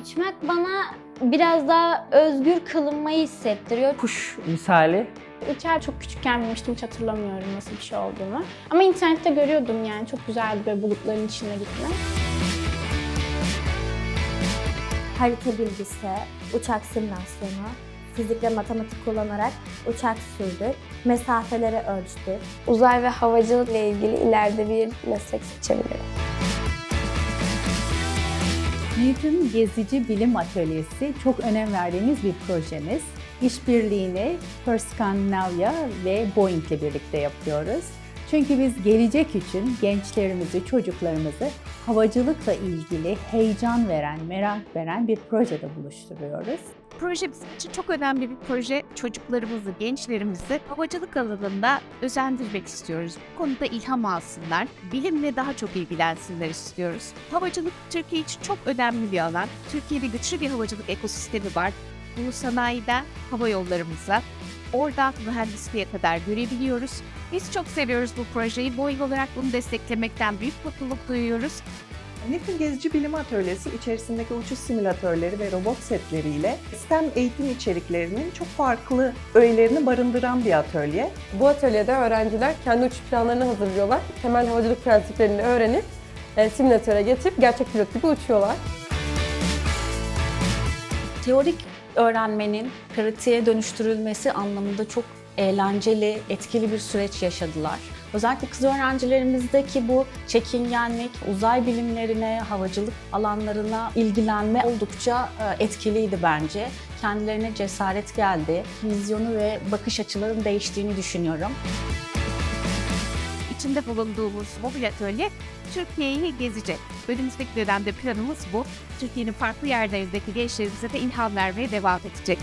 Uçmak bana biraz daha özgür kılınmayı hissettiriyor. Kuş misali. Uçağa çok küçükken binmiştim hiç hatırlamıyorum nasıl bir şey olduğunu. Ama internette görüyordum yani çok güzeldi böyle bulutların içine gitmek. harita bilgisi, uçak simülasyonu, fizik ve matematik kullanarak uçak sürdük, mesafeleri ölçtük. Uzay ve havacılıkla ilgili ileride bir meslek seçebilirim. Newton Gezici Bilim Atölyesi çok önem verdiğimiz bir projemiz. İşbirliğini First Scandinavia ve Boeing ile birlikte yapıyoruz. Çünkü biz gelecek için gençlerimizi, çocuklarımızı havacılıkla ilgili heyecan veren, merak veren bir projede buluşturuyoruz. Proje bizim için çok önemli bir proje. Çocuklarımızı, gençlerimizi havacılık alanında özendirmek istiyoruz. Bu konuda ilham alsınlar, bilimle daha çok ilgilensinler istiyoruz. Havacılık Türkiye için çok önemli bir alan. Türkiye'de güçlü bir havacılık ekosistemi var. Bunu sanayiden hava yollarımıza, oradan mühendisliğe kadar görebiliyoruz. Biz çok seviyoruz bu projeyi. Boeing olarak bunu desteklemekten büyük mutluluk duyuyoruz. Newton Gezici Bilim Atölyesi içerisindeki uçuş simülatörleri ve robot setleriyle STEM eğitim içeriklerinin çok farklı öğelerini barındıran bir atölye. Bu atölyede öğrenciler kendi uçuş planlarını hazırlıyorlar. Temel havacılık prensiplerini öğrenip e, simülatöre getirip gerçek pilot gibi uçuyorlar. teorik öğrenmenin pratiğe dönüştürülmesi anlamında çok eğlenceli, etkili bir süreç yaşadılar. Özellikle kız öğrencilerimizdeki bu çekingenlik, uzay bilimlerine, havacılık alanlarına ilgilenme oldukça e, etkiliydi bence. Kendilerine cesaret geldi. Vizyonu ve bakış açılarının değiştiğini düşünüyorum. içinde bulunduğumuz mobil atölye Türkiye'yi gezecek. Önümüzdeki dönemde planımız bu. Türkiye'nin farklı yerlerindeki gençlerimize de ilham vermeye devam edecek.